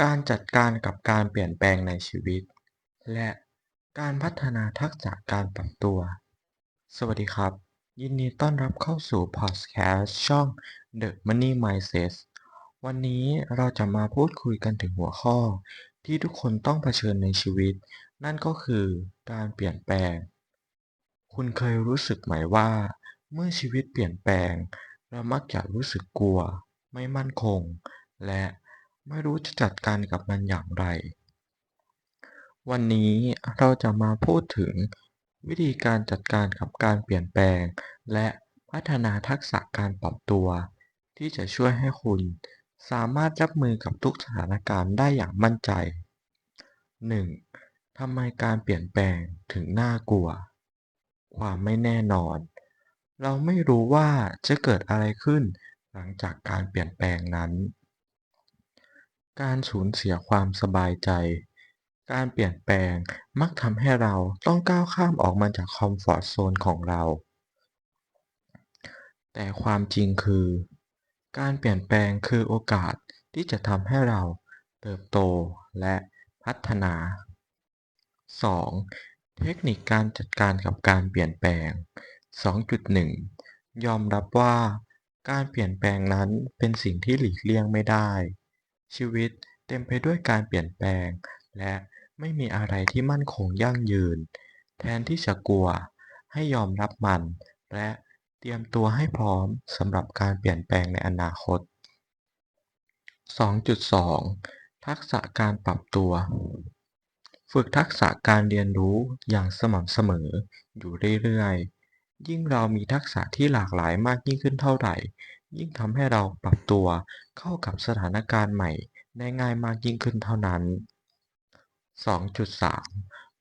การจัดการกับการเปลี่ยนแปลงในชีวิต และการพัฒนาทักษะการปรับตัว สวัสดีครับ ยินดีต้อนรับเข้าสู่พอดแคสต์ช่อง The Money Mindset วันนี้เราจะมาพูดคุยกันถึงหัวข้อ ที่ทุกคนต้องเผชิญในชีวิต นั่นก็คือการเปลี่ยนแปลง คุณเคยรู้สึกไหมว่า เมื่อชีวิตเปลี่ยนแปลง เรามักจะรู้สึกกลัว ไม่มั่นคง และ ไม่รู้จะจัดการกับมันอย่างไร วันนี้เราจะมาพูดถึงวิธีการจัดการกับการเปลี่ยนแปลง และพัฒนาทักษะการปรับตัว ที่จะช่วยให้คุณสามารถรับมือกับทุกสถานการณ์ได้อย่างมั่นใจ 1. ทำไมการเปลี่ยนแปลงถึงน่ากลัว ความไม่แน่นอน เราไม่รู้ว่าจะเกิดอะไรขึ้นหลังจากการเปลี่ยนแปลงนั้น การสูญเสียความสบายใจ การเปลี่ยนแปลงมักทำให้เราต้องก้าวข้ามออกมาจากคอมฟอร์ตโซนของเรา แต่ความจริงคือ การเปลี่ยนแปลงคือโอกาสที่จะทำให้เราเติบโตและพัฒนา 2. เทคนิคการจัดการกับการเปลี่ยนแปลง 2.1 ยอมรับว่า การเปลี่ยนแปลงนั้นเป็นสิ่งที่หลีกเลี่ยงไม่ได้ ชีวิตเต็มไปด้วยการเปลี่ยนแปลง และไม่มีอะไรที่มั่นคงยั่งยืน แทนที่จะกลัว ให้ยอมรับมัน และเตรียมตัวให้พร้อมสำหรับการเปลี่ยนแปลงในอนาคต 2.2 ทักษะการปรับตัว ฝึกทักษะการเรียนรู้อย่างสม่ำเสมออยู่เรื่อยๆ ยิ่งเรามีทักษะที่หลากหลายมากยิ่งขึ้นเท่าไหร่ ยิ่งทำให้เราปรับตัวเข้ากับสถานการณ์ใหม่ ได้ง่ายมากยิ่งขึ้นเท่านั้น 2.3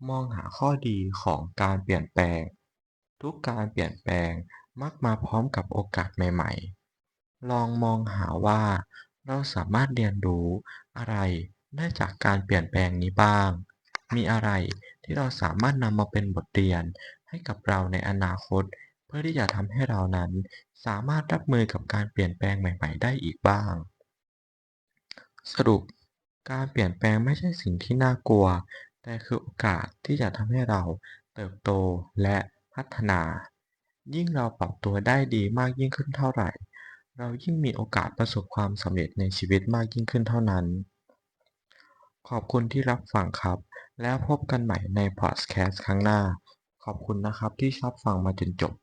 มองหาข้อดีของการเปลี่ยนแปลง ทุกการเปลี่ยนแปลงมักมาพร้อมกับโอกาสใหม่ๆ ลองมองหาว่า เราสามารถเรียนรู้อะไรได้จากการเปลี่ยนแปลงนี้บ้าง มีอะไรที่เราสามารถนำมาเป็นบทเรียนให้กับเราในอนาคต พื่อที่จะทำให้เรานั้น สามารถรับมือกับการเปลี่ยนแปลงใหม่ ๆ ได้อีกบ้าง สรุป การเปลี่ยนแปลงไม่ใช่สิ่งที่น่ากลัว แต่คือโอกาสที่จะทำให้เราเติบโตและพัฒนา ยิ่งเราปรับตัวได้ดีมากยิ่งขึ้นเท่าไหร่ เรายิ่งมีโอกาสประสบความสำเร็จในชีวิตมากยิ่งขึ้นเท่านั้น ขอบคุณที่รับฟังครับ แล้วพบกันใหม่ในพอดแคสต์ครั้งหน้า ขอบคุณนะครับที่ชอบฟังมาจนจบ